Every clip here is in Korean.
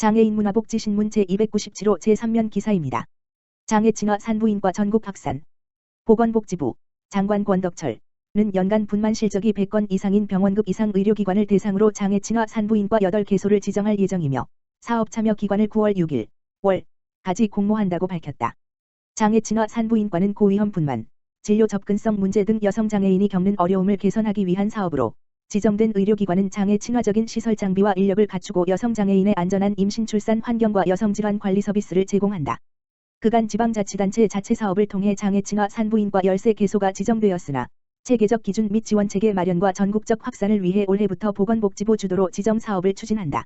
장애인 문화복지신문 제297호 제3면 기사입니다. 장애친화 산부인과 전국 확산. 보건복지부 장관 권덕철 는 연간 분만 실적이 100건 이상인 병원급 이상 의료기관을 대상으로 장애친화 산부인과 8개소를 지정할 예정이며 사업 참여 기관을 9월 6일 월 까지 공모한다고 밝혔다. 장애친화 산부인과는 고위험 분만, 진료 접근성 문제 등 여성 장애인이 겪는 어려움을 개선하기 위한 사업으로 지정된 의료기관은 장애 친화적인 시설 장비와 인력을 갖추고 여성 장애인의 안전한 임신 출산 환경과 여성 질환 관리 서비스를 제공한다. 그간 지방자치단체 자체 사업을 통해 장애 친화 산부인과 13개소가 지정되었으나 체계적 기준 및 지원 체계 마련과 전국적 확산을 위해 올해부터 보건복지부 주도로 지정 사업을 추진한다.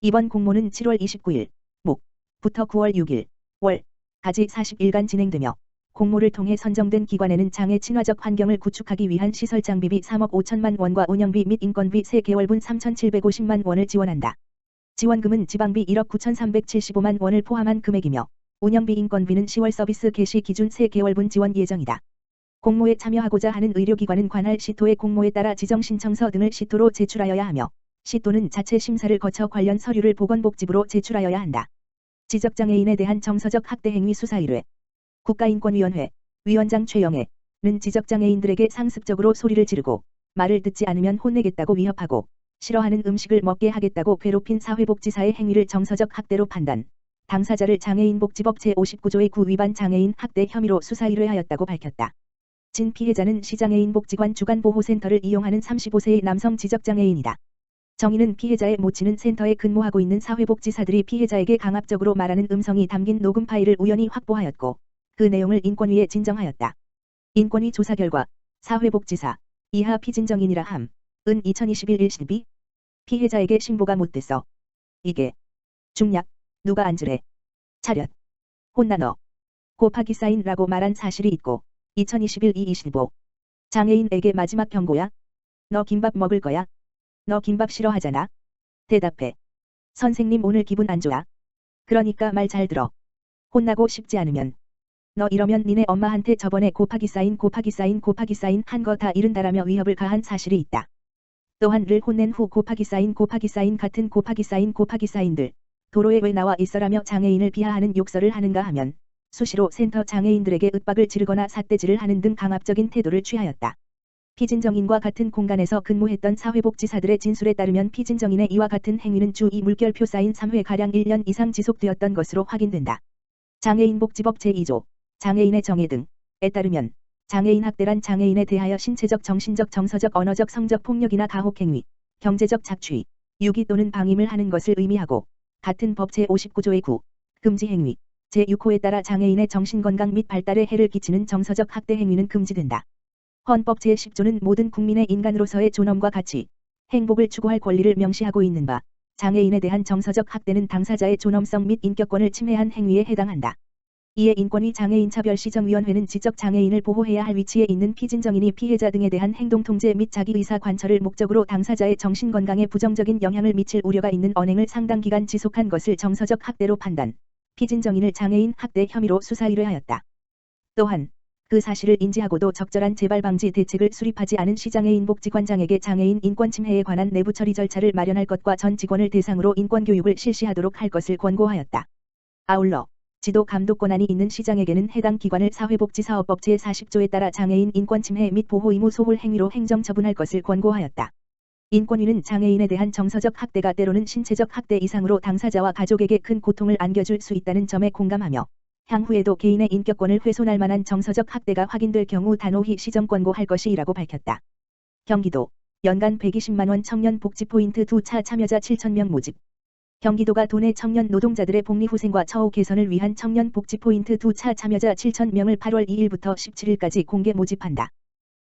이번 공모는 7월 29일 목부터 9월 6일 월까지 40일간 진행되며 공모를 통해 선정된 기관에는 장애 친화적 환경을 구축하기 위한 시설 장비비 3억 5천만 원과 운영비 및 인건비 3개월분 3,750만 원을 지원한다. 지원금은 지방비 1억 9,375만 원을 포함한 금액이며 운영비 인건비는 10월 서비스 개시 기준 3개월분 지원 예정이다. 공모에 참여하고자 하는 의료기관은 관할 시도의 공모에 따라 지정 신청서 등을 시도로 제출하여야 하며 시도는 자체 심사를 거쳐 관련 서류를 보건복지부로 제출하여야 한다. 지적장애인에 대한 정서적 학대 행위 수사 1회 국가인권위원회 위원장 최영애는 지적장애인들에게 상습적으로 소리를 지르고 말을 듣지 않으면 혼내겠다고 위협하고 싫어하는 음식을 먹게 하겠다고 괴롭힌 사회복지사의 행위를 정서적 학대로 판단, 당사자를 장애인복지법 제59조의 9 위반 장애인 학대 혐의로 수사 1회하였다고 밝혔다. 진 피해자는 시장애인복지관 주간보호센터를 이용하는 35세의 남성 지적장애인이다. 정의는 피해자의 모친은 센터에 근무하고 있는 사회복지사들이 피해자에게 강압적으로 말하는 음성이 담긴 녹음 파일을 우연히 확보하였고 그 내용을 인권위에 진정하였다. 인권위 조사 결과 사회복지사 이하 피진정인이라 함. 은 2021 1실비 피해자에게 신고가 못 됐어. 이게 중약 누가 앉으래. 차렷. 혼나 너. 곱하기 사인라고 말한 사실이 있고 2021 225 장애인에게 마지막 경고야. 너 김밥 먹을 거야. 너 김밥 싫어하잖아. 대답해. 선생님 오늘 기분 안 좋아. 그러니까 말 잘 들어. 혼나고 싶지 않으면 너 이러면 니네 엄마한테 저번에 곱하기 사인 곱하기 사인 곱하기 사인 한 거다 잃은다라며 위협을 가한 사실이 있다. 또한 를 혼낸 후 곱하기 사인 곱하기 사인 같은 곱하기 사인 곱하기 사인들 도로에 왜 나와 있어라며 장애인을 비하하는 욕설을 하는가 하면 수시로 센터 장애인들에게 윽박을 지르거나 삿대질을 하는 등 강압적인 태도를 취하였다. 피진정인과 같은 공간에서 근무했던 사회복지사들의 진술에 따르면 피진정인의 이와 같은 행위는 주 2 물결표 사인 3회가량 1년 이상 지속되었던 것으로 확인된다. 장애인복지법 제2조 장애인의 정의 등에 따르면 장애인 학대란 장애인에 대하여 신체적 정신적 정서적 언어적 성적 폭력이나 가혹행위, 경제적 착취, 유기 또는 방임을 하는 것을 의미하고 같은 법 제59조의 9 금지 행위 제6호에 따라 장애인의 정신건강 및 발달에 해를 끼치는 정서적 학대 행위는 금지된다. 헌법 제10조는 모든 국민의 인간으로서의 존엄과 가치, 행복을 추구할 권리를 명시하고 있는 바 장애인에 대한 정서적 학대는 당사자의 존엄성 및 인격권을 침해한 행위에 해당한다. 이에 인권위 장애인차별시정위원회는 지적장애인을 보호해야 할 위치에 있는 피진정인이 피해자 등에 대한 행동통제 및 자기의사 관철을 목적으로 당사자의 정신건강에 부정적인 영향을 미칠 우려가 있는 언행을 상당 기간 지속한 것을 정서적 학대로 판단, 피진정인을 장애인 학대 혐의로 수사 의뢰하였다. 또한 그 사실을 인지하고도 적절한 재발 방지 대책을 수립하지 않은 시장애인 복지관장에게 장애인 인권 침해에 관한 내부 처리 절차를 마련할 것과 전 직원을 대상으로 인권 교육을 실시하도록 할 것을 권고하였다. 아울러 지도 감독 권한이 있는 시장에게는 해당 기관을 사회복지사업법 제40조에 따라 장애인 인권 침해 및 보호 의무 소홀 행위로 행정 처분할 것을 권고하였다. 인권위는 장애인에 대한 정서적 학대가 때로는 신체적 학대 이상으로 당사자와 가족에게 큰 고통을 안겨줄 수 있다는 점에 공감하며 향후에도 개인의 인격권을 훼손할 만한 정서적 학대가 확인될 경우 단호히 시정 권고할 것이라고 밝혔다. 경기도 연간 120만원 청년 복지 포인트 두차 참여자 7천명 모집 경기도가 도내 청년 노동자들의 복리후생과 처우 개선을 위한 청년 복지 포인트 두차 참여자 7천명을 8월 2일부터 17일까지 공개 모집한다.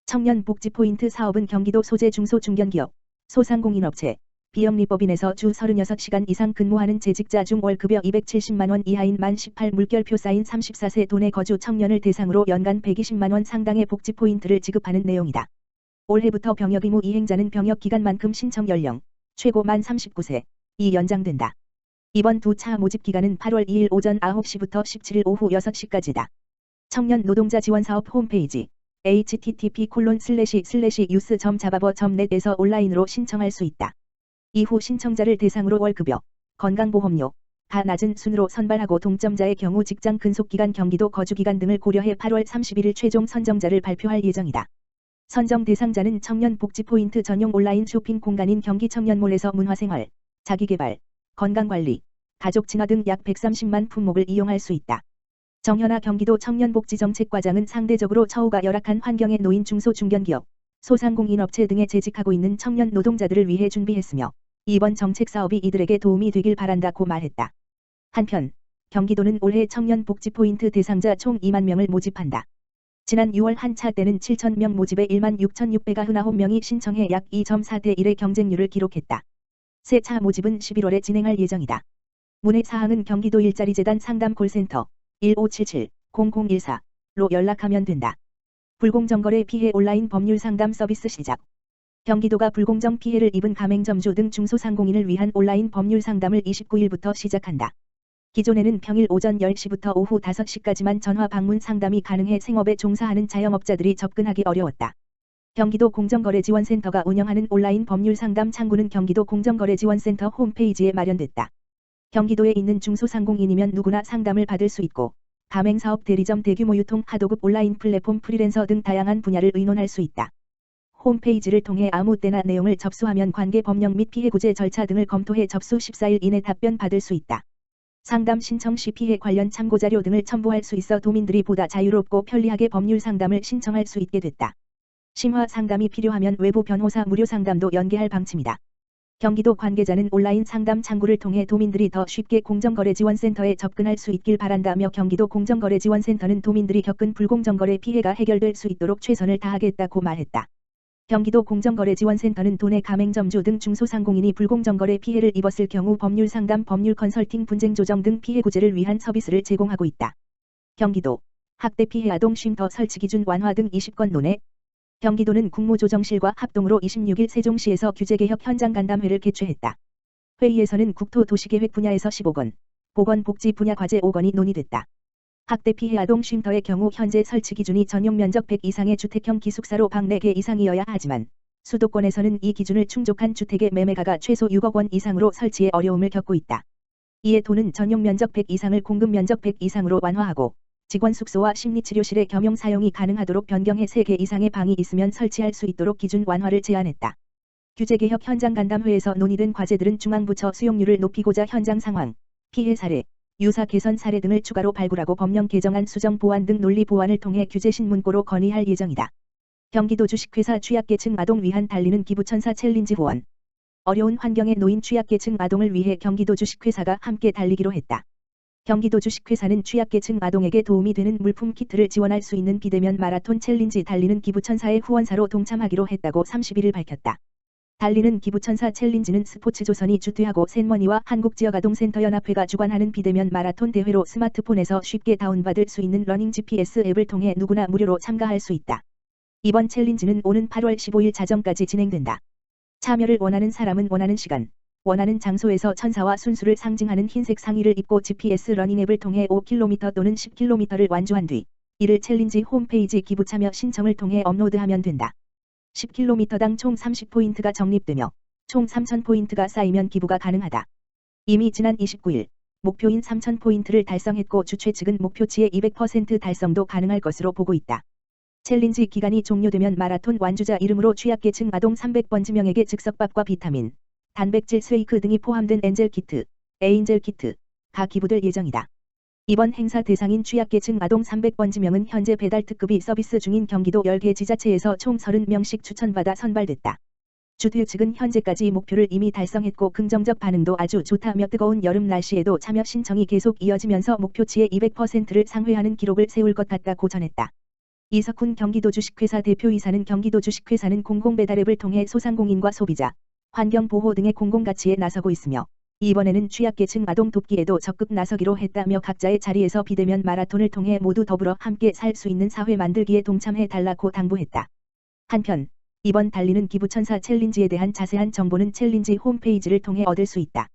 청년 복지 포인트 사업은 경기도 소재 중소중견기업, 소상공인업체, 비영리법인에서 주 36시간 이상 근무하는 재직자 중 월 급여 270만원 이하인 만 18 물결표 사인 34세 도내 거주 청년을 대상으로 연간 120만원 상당의 복지 포인트를 지급하는 내용이다. 올해부터 병역 의무 이행자는 병역 기간만큼 신청 연령, 최고 만 39세, 이 연장된다. 이번 두 차 모집 기간은 8월 2일 오전 9시부터 17일 오후 6시까지다. 청년 노동자 지원 사업 홈페이지 http 콜론 슬래시 슬래시 유스 점 자바버 점 넷에서 온라인으로 신청할 수 있다. 이후 신청자를 대상으로 월급여 건강보험료, 가 낮은 순으로 선발하고 동점자의 경우 직장 근속기간 경기도 거주기간 등을 고려해 8월 31일 최종 선정자를 발표할 예정이다. 선정 대상자는 청년 복지 포인트 전용 온라인 쇼핑 공간인 경기 청년몰에서 문화생활, 자기개발, 건강관리, 가족친화 등 약 130만 품목을 이용할 수 있다. 정현아 경기도 청년복지정책과장은 상대적으로 처우가 열악한 환경에 놓인 중소중견기업, 소상공인업체 등에 재직하고 있는 청년 노동자들을 위해 준비했으며 이번 정책 사업이 이들에게 도움이 되길 바란다고 말했다. 한편 경기도는 올해 청년 복지 포인트 대상자 총 2만 명을 모집한다. 지난 6월 한 차 때는 7천 명 모집에 1만 6,699명이 신청해 약 2.4대 1의 경쟁률을 기록했다. 새 차 모집은 11월에 진행할 예정이다. 문의 사항은 경기도 일자리 재단 상담 콜센터 1577-0014로 연락하면 된다. 불공정거래 피해 온라인 법률 상담 서비스 시작. 경기도가 불공정 피해를 입은 가맹점주 등 중소상공인을 위한 온라인 법률 상담을 29일부터 시작한다. 기존에는 평일 오전 10시부터 오후 5시까지만 전화 방문 상담이 가능해 생업에 종사하는 자영업자들이 접근하기 어려웠다. 경기도 공정거래지원센터가 운영하는 온라인 법률 상담 창구는 경기도 공정거래지원센터 홈페이지에 마련됐다. 경기도에 있는 중소상공인이면 누구나 상담을 받을 수 있고 가맹사업 대리점 대규모 유통 하도급 온라인 플랫폼 프리랜서 등 다양한 분야를 의논할 수 있다. 홈페이지를 통해 아무 때나 내용을 접수하면 관계 법령 및 피해 구제 절차 등을 검토해 접수 14일 이내 답변 받을 수 있다. 상담 신청 시 피해 관련 참고자료 등을 첨부할 수 있어 도민들이 보다 자유롭고 편리하게 법률 상담을 신청할 수 있게 됐다. 심화 상담이 필요하면 외부 변호사 무료 상담도 연계할 방침이다. 경기도 관계자는 온라인 상담 창구를 통해 도민들이 더 쉽게 공정거래지원센터에 접근할 수 있길 바란다며 경기도 공정거래지원센터는 도민들이 겪은 불공정거래 피해가 해결될 수 있도록 최선을 다하겠다고 말했다. 경기도 공정거래지원센터는 도내 가맹점주 등 중소상공인이 불공정거래 피해를 입었을 경우 법률 상담, 법률 컨설팅, 분쟁 조정 등 피해 구제를 위한 서비스를 제공하고 있다. 경기도 학대 피해 아동 쉼터 설치 기준 완화 등 20건 논의 경기도는 국무조정실과 합동으로 26일 세종시에서 규제개혁 현장 간담회를 개최했다. 회의에서는 국토도시계획 분야에서 15건, 보건복지 분야 과제 5건이 논의됐다. 학대 피해 아동 쉼터의 경우 현재 설치 기준이 전용 면적 100 이상의 주택형 기숙사로 방 4개 이상이어야 하지만 수도권에서는 이 기준을 충족한 주택의 매매가가 최소 6억 원 이상으로 설치에 어려움을 겪고 있다. 이에 도는 전용 면적 100 이상을 공급 면적 100 이상으로 완화하고 직원 숙소와 심리치료실의 겸용 사용이 가능하도록 변경해 3개 이상의 방이 있으면 설치할 수 있도록 기준 완화를 제안했다. 규제개혁 현장 간담회에서 논의된 과제들은 중앙부처 수용률을 높이고자 현장 상황, 피해 사례, 유사 개선 사례 등을 추가로 발굴하고 법령 개정안 수정 보완 등 논리 보완을 통해 규제 신문고로 건의할 예정이다. 경기도 주식회사 취약계층 아동 위한 달리는 기부천사 챌린지 후원 어려운 환경에 놓인 취약계층 아동을 위해 경기도 주식회사가 함께 달리기로 했다. 경기도 주식회사는 취약계층 아동에게 도움이 되는 물품 키트를 지원할 수 있는 비대면 마라톤 챌린지 달리는 기부천사의 후원사로 동참하기로 했다고 31일 밝혔다. 달리는 기부천사 챌린지는 스포츠조선이 주최하고 샌머니와 한국지역아동센터연합회가 주관하는 비대면 마라톤 대회로 스마트폰에서 쉽게 다운받을 수 있는 러닝 GPS 앱을 통해 누구나 무료로 참가할 수 있다. 이번 챌린지는 오는 8월 15일 자정까지 진행된다. 참여를 원하는 사람은 원하는 시간, 원하는 장소에서 천사와 순수를 상징하는 흰색 상의를 입고 GPS 러닝 앱을 통해 5km 또는 10km를 완주한 뒤 이를 챌린지 홈페이지 기부 참여 신청을 통해 업로드하면 된다. 10km당 총 30포인트가 적립되며 총 3,000포인트가 쌓이면 기부가 가능하다. 이미 지난 29일 목표인 3,000포인트를 달성했고 주최 측은 목표치의 200% 달성도 가능할 것으로 보고 있다. 챌린지 기간이 종료되면 마라톤 완주자 이름으로 취약계층 아동 300번 지명에게 즉석밥과 비타민, 단백질 스웨이크 등이 포함된 엔젤 키트, 에인젤 키트, 가 기부될 예정이다. 이번 행사 대상인 취약계층 아동 300번 지명은 현재 배달 특급이 서비스 중인 경기도 10개 지자체에서 총 30명씩 추천받아 선발됐다. 주최 측은 현재까지 목표를 이미 달성했고 긍정적 반응도 아주 좋다며 뜨거운 여름 날씨에도 참여 신청이 계속 이어지면서 목표치의 200%를 상회하는 기록을 세울 것 같다고 전했다. 이석훈 경기도 주식회사 대표이사는 경기도 주식회사는 공공배달앱을 통해 소상공인과 소비자, 환경 보호 등의 공공가치에 나서고 있으며 이번에는 취약계층 아동 돕기에도 적극 나서기로 했다며 각자의 자리에서 비대면 마라톤을 통해 모두 더불어 함께 살 수 있는 사회 만들기에 동참해 달라고 당부했다. 한편 이번 달리는 기부천사 챌린지에 대한 자세한 정보는 챌린지 홈페이지를 통해 얻을 수 있다.